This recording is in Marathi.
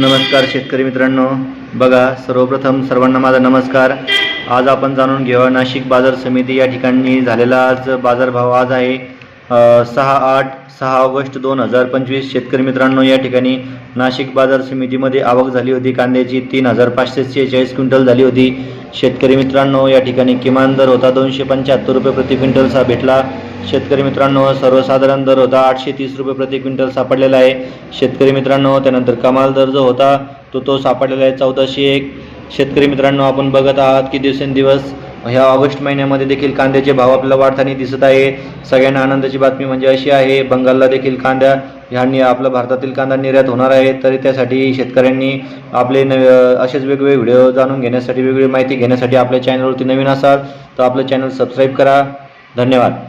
नमस्कार शेतकरी मित्रांनो. बघा सर्वप्रथम सर्वांना माझा नमस्कार. आज आपण जाणून घेऊया नाशिक बाजार समिती या ठिकाणी झालेला आज बाजारभाव आज आहे सहा आठ सहा ऑगस्ट दोन हजार पंचवीस. शेतकरी मित्रांनो या ठिकाणी नाशिक बाजार समितीमध्ये आवक झाली होती. कांद्याची तीन हजार पाचशे शेहेचाळीस क्विंटल झाली होती. शेतकरी मित्रांनो या ठिकाणी किमान दर होता दोनशे पंच्याहत्तर रुपये प्रति क्विंटलचा भेटला. शेतकरी मित्रांनो सर्वसाधारण दर होता आठशे तीस रुपये प्रति क्विंटल सापडलेला आहे. शेतकरी मित्रांनो त्यानंतर कमाल दर जो होता तो तो सापडलेला आहे चौदाशे एक. शेतकरी मित्रांनो आपण बघत आहात की दिवसेंदिवस ह्या ऑगस्ट महिन्यामध्ये देखील कांद्याचे भाव आपल्याला वाढताना दिसत आहे. सगळ्यांना आनंदाची बातमी म्हणजे अशी आहे बंगालला देखील कांदा ह्यांनी आपला भारतातील कांदा निर्यात होणार आहे. तरी त्यासाठी शेतकऱ्यांनी आपले नव असेच वेगवेगळे व्हिडिओ जाणून घेण्यासाठी वेगवेगळी माहिती घेण्यासाठी आपल्या चॅनलवरती नवीन असाल तर आपलं चॅनल सबस्क्राईब करा. धन्यवाद.